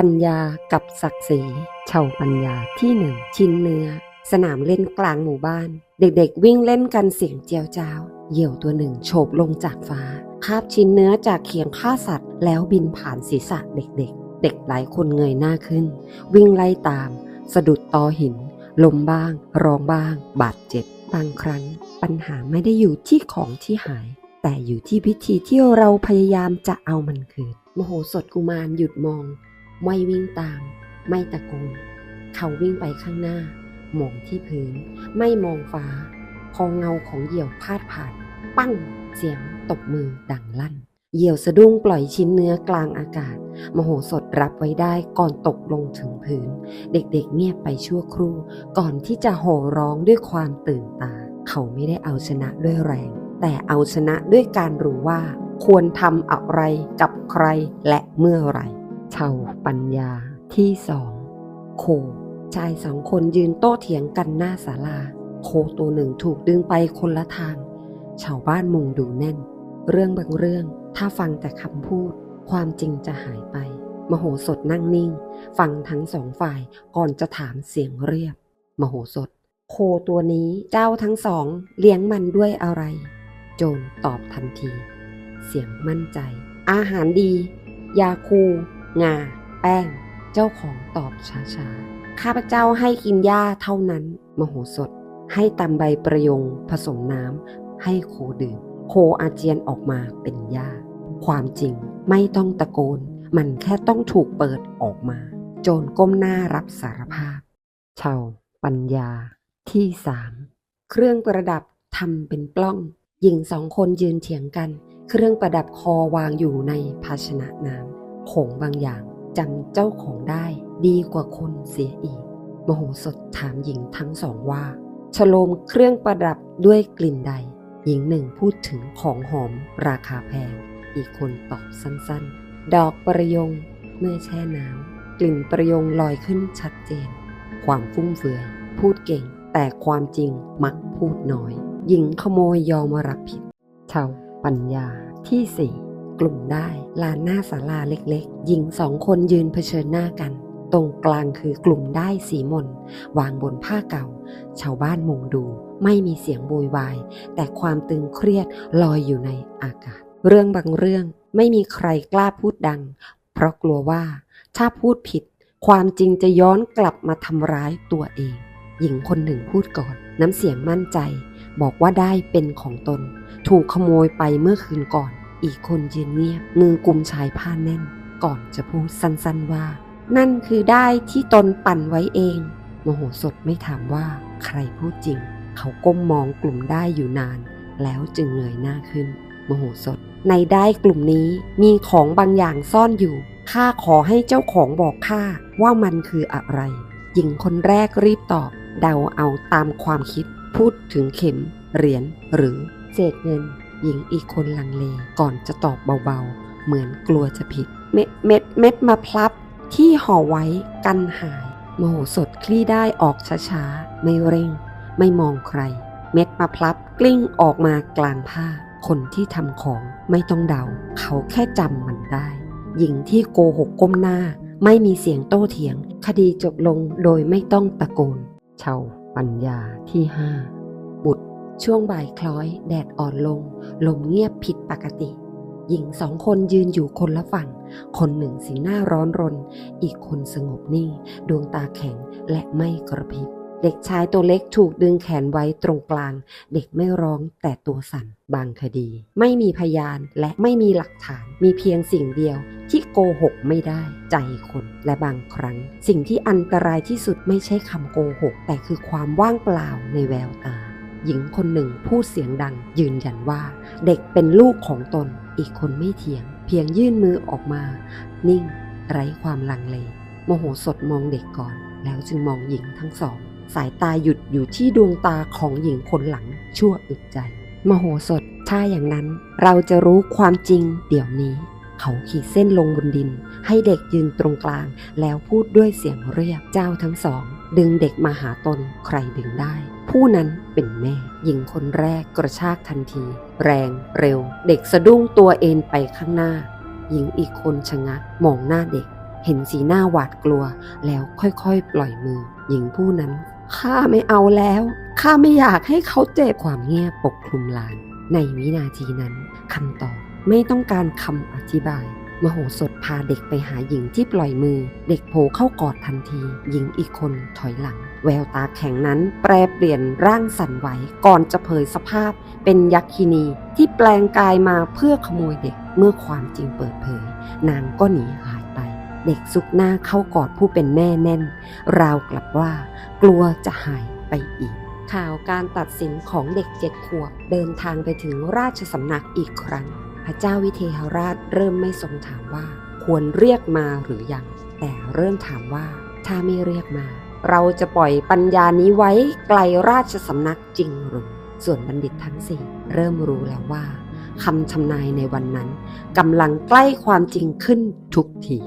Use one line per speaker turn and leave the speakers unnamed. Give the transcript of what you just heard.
ปัญญากับศักดิ์ศรีเช่าปัญญาที่หนึ่งชิ้นเนื้อ สนามเล่นกลางหมู่บ้าน เด็กๆ วิ่งเล่นกันเสียงเจียวจ้าวเหยี่ยวตัวหนึ่งโฉบลงจากฟ้า คาบชิ้นเนื้อจากเขียงฆ่าสัตว์ แล้วบินผ่านศีรษะเด็กๆ เด็กหลายคนเงยหน้าขึ้น วิ่งไล่ตาม สะดุดตอหินล้มบ้าง ร้องบ้าง บาดเจ็บ บางครั้ง ปัญหาไม่ได้อยู่ที่ของที่หาย แต่อยู่ที่วิธีที่เราพยายามจะเอามันคืนโมโหสถกุมารหยุดมอง ไม่วิ่งตาม ไม่ตะโกน เขาวิ่งไปข้างหน้า มองที่พื้น ไม่มองฟ้า พอเงาของเหยี่ยวพาดผ่าน ปั้ง เสียงตบมือดังลั่น เหยี่ยวสะดุ้งปล่อยชิ้นเนื้อกลางอากาศ มโหสถรับไว้ได้ก่อนตกลงถึงพื้น เด็กๆเงียบไปชั่วครู่ ก่อนที่จะโห่ร้องด้วยความตื่นตา เขาไม่ได้เอาชนะด้วยแรง แต่เอาชนะด้วยการรู้ว่า ควรทำอะไรกับใครและเมื่อไหรเช่าปัญญาที่สองโค ชายสองคนยืนโต้เถียงกันหน้าศาลา โคตัวหนึ่งถูกดึงไปคนละทาง ชาวบ้านมุงดูแน่น เรื่องบางเรื่องถ้าฟังแต่คำพูด ความจริงจะหายไป มโหสถนั่งนิ่ง ฟังทั้งสองฝ่ายก่อนจะถามเสียงเรียบ มโหสถ โคตัวนี้เจ้าทั้งสองเลี้ยงมันด้วยอะไร โจรตอบทันที เสียงมั่นใจ อาหารดี ยาคู งา แป้ง เจ้าของตอบช้าๆ ข้าพเจ้าให้กินหญ้าเท่านั้น มโหสถ ให้ตำใบประยงผสมน้ำ ให้โคดื่ม โคอาเจียนออกมาเป็นหญ้า ความจริงไม่ต้องตะโกน มันแค่ต้องถูกเปิดออกมา โจรก้มหน้ารับสารภาพ เชาปัญญา ที่สาม เครื่องประดับทำเป็นปล้อง หญิงสองคนยืนเถียงกัน เครื่องประดับคอวางอยู่ในภาชนะน้ำ ของบางอย่างจำเจ้าของได้ดีกว่าคนเสียอีก มโหสถถามหญิงทั้งสองว่า ฉโลมเครื่องประดับด้วยกลิ่นใด หญิงหนึ่งพูดถึงของหอมราคาแพง อีกคนตอบสั้นๆ ดอกประยงเมื่อแช่น้ำกลิ่นประยงลอยขึ้นชัดเจน ความฟุ่มเฟือย พูดเก่ง แต่ความจริงมักพูดน้อย หญิงขโมยยอมรับผิดช่าปัญญาที่สี่ กลุ่มได้ลานหน้าศาลาเล็กๆ หญิงสองคนยืนเผชิญหน้ากัน ตรงกลางคือกลุ่มได้สีมน วางบนผ้าเก่า ชาวบ้านมุงดู ไม่มีเสียงโวยวาย แต่ความตึงเครียดลอยอยู่ในอากาศ เรื่องบางเรื่องไม่มีใครกล้าพูดดัง เพราะกลัวว่าถ้าพูดผิด ความจริงจะย้อนกลับมาทำร้ายตัวเอง หญิงคนหนึ่งพูดก่อน น้ำเสียงมั่นใจ บอกว่าได้เป็นของตน ถูกขโมยไปเมื่อคืนก่อน อีกคนยืนเงียบมือกุมชายผ้าแน่น ก่อนจะพูดสั้นๆว่า นั่นคือได้ที่ตนปั่นไว้เอง โมโหสดไม่ถามว่าใครพูดจริง เขาก้มมองกลุ่มได้อยู่นาน แล้วจึงเงยหน้าขึ้น โมโหสด ในได้กลุ่มนี้มีของบางอย่างซ่อนอยู่ข้าขอให้เจ้าของบอกข้าว่ามันคืออะไร หญิงคนแรกรีบตอบ เดาเอาตามความคิด พูดถึงเข็ม เหรียญหรือเศษเงิน หญิงอีกคนลังเลก่อนจะตอบเบาๆ เหมือนกลัวจะผิด เม็ดเม็ดเม็ดมาพลับที่ห่อไว้กันหาย โมโหสดคลี่ได้ออกช้าๆ ไม่เร่ง ไม่มองใคร เม็ดมาพลับกลิ้งออกมากลางผ้า คนที่ทำของไม่ต้องเดา เขาแค่จำมันได้ หญิงที่โกหกก้มหน้า ไม่มีเสียงโต้เถียง คดีจบลงโดยไม่ต้องตะโกน เช่าปัญญาที่ห้า ช่วงบ่ายคล้อย แดดอ่อนลง ลมเงียบผิดปกติ หญิงสองคนยืนอยู่คนละฝั่ง คนหนึ่งสีหน้าร้อนรน อีกคนสงบนิ่ง ดวงตาแข็งและไม่กระพริบเด็กชายตัวเล็กถูกดึงแขนไว้ตรงกลาง เด็กไม่ร้องแต่ตัวสั่น บางคดี ไม่มีพยานและไม่มีหลักฐาน มีเพียงสิ่งเดียวที่โกหกไม่ได้ ใจคนและบางครั้ง สิ่งที่อันตรายที่สุดไม่ใช่คำโกหก แต่คือความว่างเปล่าในแววตา หญิงคนหนึ่งพูดเสียงดัง ยืนยันว่า เด็กเป็นลูกของตน อีกคนไม่เถียง เพียงยื่นมือออกมา นิ่ง ไร้ความลังเล โมโหสดมองเด็กก่อน แล้วจึงมองหญิงทั้งสอง สายตาหยุดอยู่ที่ดวงตาของหญิงคนหลัง ชั่วอึดใจโมโหสดถ้าอย่างนั้นเราจะรู้ความจริงเดี๋ยวนี้ เขาขีดเส้นลงบนดิน ให้เด็กยืนตรงกลาง แล้วพูดด้วยเสียงเรียบเจ้าทั้งสอง ดึงเด็กมาหาตนใครดึงได้ ผู้นั้นเป็นแม่ หญิงคนแรกกระชากทันที แรงเร็ว เด็กสะดุ้งตัวเอ็นไปข้างหน้า หญิงอีกคนชะงักมองหน้าเด็ก เห็นสีหน้าหวาดกลัว แล้วค่อยๆ ปล่อยมือ หญิงผู้นั้นข้าไม่เอาแล้วข้าไม่อยากให้เขาเจ็บความเงียบปกคลุมลาน ในวินาทีนั้นคำตอบ ไม่ต้องการคำอธิบาย มโหสถพาเด็กไปหาหญิงที่ปล่อยมือ เด็กโผล่เข้ากอดทันที หญิงอีกคนถอยหลัง แววตาแข็งนั้นแปรเปลี่ยนร่างสั่นไหวก่อนจะเผยสภาพ เป็นยักษินีที่แปลงกายมาเพื่อขโมยเด็กเมื่อความจริงเปิดเผย นางก็หนีหายไป เด็กซุกหน้าเข้ากอดผู้เป็นแม่แน่น ราวกลับว่า กลัวจะหายไปอีก ข่าวการตัดสินของเด็กเจ็ดขวบเดินทางไปถึงราชสำนักอีกครั้ง พระเจ้าวิเทหราชเริ่มไม่ทรงถามว่า ควรเรียกมาหรือยัง แต่เริ่มถามว่าถ้าไม่เรียกมา เราจะปล่อยปัญญานี้ไว้ไกลราชสำนักจริงหรือส่วนบัณฑิตทั้งสี่เริ่มรู้แล้วว่าคำทำนายในวันนั้นกำลังใกล้ความจริงขึ้นทุกที